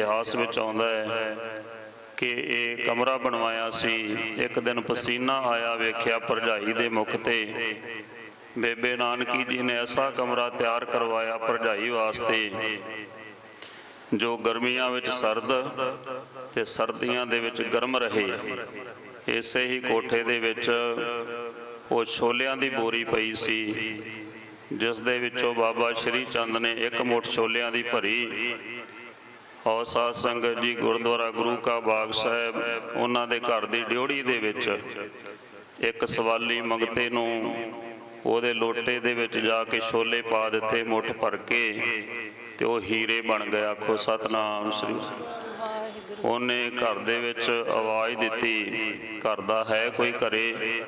ਇਤਿਹਾਸ ਵਿੱਚ ਆਉਂਦਾ ਹੈ ਕਿ ਇਹ ਕਮਰਾ ਬਣਵਾਇਆ ਸੀ। ਇੱਕ ਦਿਨ ਪਸੀਨਾ ਆਇਆ ਵੇਖਿਆ ਭਰਜਾਈ ਦੇ ਮੁਖ ਤੇ। ਬੇਬੇ ਨਾਨਕੀ ਜੀ ਨੇ ਐਸਾ ਕਮਰਾ ਤਿਆਰ ਕਰਵਾਇਆ ਭਰਜਾਈ ਵਾਸਤੇ, ਜੋ ਗਰਮੀਆਂ ਵਿੱਚ ਸਰਦ ਤੇ ਸਰਦੀਆਂ ਦੇ ਵਿੱਚ ਗਰਮ ਰਹੇ। ਇਸੇ ਹੀ ਕੋਠੇ ਦੇ ਵਿੱਚ ਉਹ ਛੋਲਿਆਂ ਦੀ ਬੋਰੀ ਪਈ ਸੀ, ਜਿਸ ਦੇ ਵਿੱਚੋਂ ਬਾਬਾ ਸ਼੍ਰੀ ਚੰਦ ਨੇ ਇੱਕ ਮੁੱਠ ਛੋਲਿਆਂ ਦੀ ਭਰੀ ਔਰ ਸਾਧ ਸੰਗਤ ਜੀ, ਗੁਰਦੁਆਰਾ ਗੁਰੂ ਕਾ ਬਾਗ ਸਾਹਿਬ, ਉਹਨਾਂ ਦੇ ਘਰ ਦੀ ਡਿਉੜੀ ਦੇ ਵਿੱਚ ਇੱਕ ਸਵਾਲੀ ਮੰਗਤੇ ਨੂੰ ਉਹਦੇ ਲੋਟੇ ਦੇ ਵਿੱਚ ਜਾ ਕੇ ਛੋਲੇ ਪਾ ਦਿੱਤੇ, ਮੁੱਠ ਭਰ ਕੇ ਤੇ ਉਹ ਹੀਰੇ ਬਣ ਗਿਆ ਆਖੋ ਸਤਨਾਮ ਸ੍ਰੀ ਉਹਨੇ ਘਰ ਦੇ ਵਿੱਚ ਆਵਾਜ਼ ਦਿੱਤੀ, ਘਰ ਦਾ ਹੈ ਕੋਈ ਘਰੇ?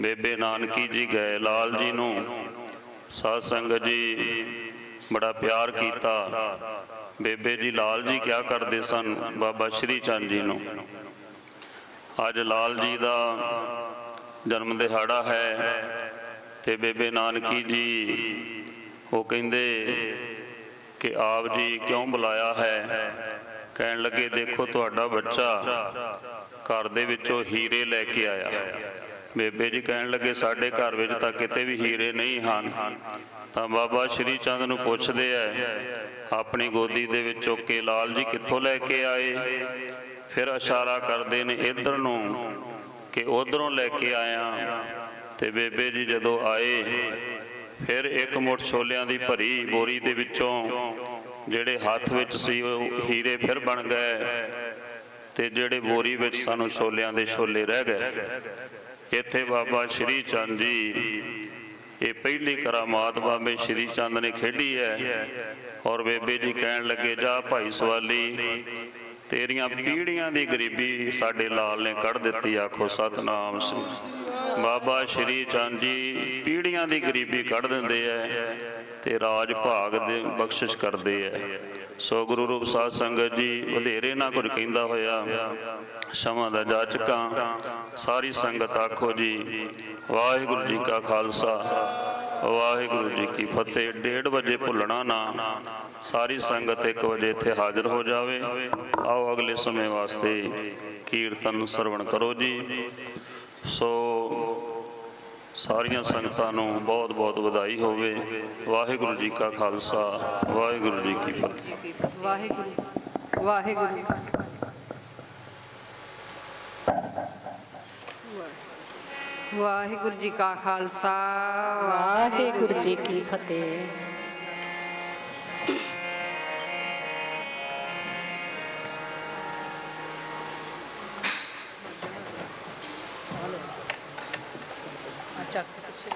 ਬੇਬੇ ਨਾਨਕੀ ਜੀ ਗਏ ਲਾਲ ਜੀ ਨੂੰ। ਸਾਧ ਸੰਗਤ ਜੀ ਬੜਾ ਪਿਆਰ ਕੀਤਾ। ਬੇਬੇ ਜੀ, ਲਾਲ ਜੀ ਕਿਆ ਕਰਦੇ ਸਨ? ਬਾਬਾ ਸ਼੍ਰੀ ਚੰਦ ਜੀ ਨੂੰ। ਅੱਜ ਲਾਲ ਜੀ ਦਾ ਜਨਮ ਦਿਹਾੜਾ ਹੈ ਤੇ ਬੇਬੇ ਨਾਨਕੀ ਜੀ ਉਹ ਕਹਿੰਦੇ ਕਿ ਆਪ ਜੀ ਕਿਉਂ ਬੁਲਾਇਆ ਹੈ? ਕਹਿਣ ਲੱਗੇ, ਦੇਖੋ, ਤੁਹਾਡਾ ਬੱਚਾ ਘਰ ਦੇ ਵਿੱਚੋਂ ਹੀਰੇ ਲੈ ਕੇ ਆਇਆ ਬੇਬੇ ਜੀ ਕਹਿਣ ਲੱਗੇ, ਸਾਡੇ ਘਰ ਵਿੱਚ ਤਾਂ ਕਿਤੇ ਵੀ ਹੀਰੇ ਨਹੀਂ ਹਨ। ਤਾਂ ਬਾਬਾ ਸ਼੍ਰੀ ਚੰਦ ਨੂੰ ਪੁੱਛਦੇ ਐ ਆਪਣੀ ਗੋਦੀ ਦੇ ਵਿੱਚੋਂ ਕੇ ਲਾਲ ਜੀ ਕਿੱਥੋਂ ਲੈ ਕੇ ਆਏ? ਫਿਰ ਇਸ਼ਾਰਾ ਕਰਦੇ ਨੇ, ਇਧਰ ਨੂੰ ਕਿ ਉਧਰੋਂ ਲੈ ਕੇ ਆਇਆ। ਤੇ ਬੇਬੇ ਜੀ ਜਦੋਂ ਆਏ, ਫਿਰ ਇੱਕ ਮੁੱਠ ਛੋਲਿਆਂ ਦੀ ਭਰੀ ਬੋਰੀ ਦੇ ਵਿੱਚੋਂ ਜਿਹੜੇ ਹੱਥ ਵਿੱਚ ਸੀ, ਉਹ ਹੀਰੇ ਫਿਰ ਬਣ ਗਏ ਤੇ ਜਿਹੜੇ ਬੋਰੀ ਵਿੱਚ ਸਾਨੂੰ ਛੋਲਿਆਂ ਦੇ ਛੋਲੇ ਰਹਿ ਗਏ। ਇੱਥੇ ਬਾਬਾ ਸ਼੍ਰੀ ਚੰਦ ਜੀ, ਇਹ ਪਹਿਲੀ ਕਰਾਮਾਤ ਬਾਬੇ ਸ਼੍ਰੀ ਚੰਦ ਨੇ ਖੇਡੀ ਹੈ। ਔਰ ਬੇਬੇ ਜੀ ਕਹਿਣ ਲੱਗੇ, ਜਾ ਭਾਈ ਸਵਾਲੀ, ਤੇਰੀਆਂ ਪੀੜੀਆਂ ਦੀ ਗਰੀਬੀ ਸਾਡੇ ਲਾਲ ਨੇ ਕੱਢ ਦਿੱਤੀ, ਆਖੋ ਸਤਨਾਮ ਸ੍ਰੀ ਬਾਬਾ ਸ਼੍ਰੀ ਚੰਦ ਜੀ ਪੀੜੀਆਂ ਦੀ ਗਰੀਬੀ ਕੱਢ ਦਿੰਦੇ ਐ ਤੇ ਰਾਜ ਭਾਗ ਦੇ ਬਖਸ਼ਿਸ਼ ਕਰਦੇ ਐ ਸੋ ਗੁਰੂ ਰੂਪ ਸਾਧ ਸੰਗਤ ਜੀ, ਵਧੇਰੇ ਨਾ ਕੁਝ ਕਹਿੰਦਾ ਹੋਇਆ, ਸ਼ਮਾ ਦਾ ਜਾਚਕਾਂ, ਸਾਰੀ ਸੰਗਤ ਆਖੋ ਜੀ, ਵਾਹਿਗੁਰੂ ਜੀ ਕਾ ਖਾਲਸਾ, ਵਾਹਿਗੁਰੂ ਜੀ ਕੀ ਫਤਿਹ। 1:30 ਵਜੇ ਭੁੱਲਣਾ ਨਾ, ਸਾਰੀ ਸੰਗਤ 1 ਵਜੇ ਇੱਥੇ ਹਾਜ਼ਰ ਹੋ ਜਾਵੇ। ਆਓ ਅਗਲੇ ਸਮੇਂ ਵਾਸਤੇ ਕੀਰਤਨ ਸਰਵਣ ਕਰੋ ਜੀ। ਸੋ ਸਾਰੀਆਂ ਸੰਗਤਾਂ ਨੂੰ ਬਹੁਤ ਬਹੁਤ ਵਧਾਈ ਹੋਵੇ। ਵਾਹਿਗੁਰੂ ਜੀ ਕਾ ਖਾਲਸਾ, ਵਾਹਿਗੁਰੂ ਜੀ ਕੀ ਫਤਿਹ। ਵਾਹਿਗੁਰੂ ਵਾਹਿਗੁਰੂ। ਵਾਹਿਗੁਰੂ ਜੀ ਕਾ ਖਾਲਸਾ, ਵਾਹਿਗੁਰੂ ਜੀ ਕੀ ਫਤਿਹ। জাগ্রত ছিল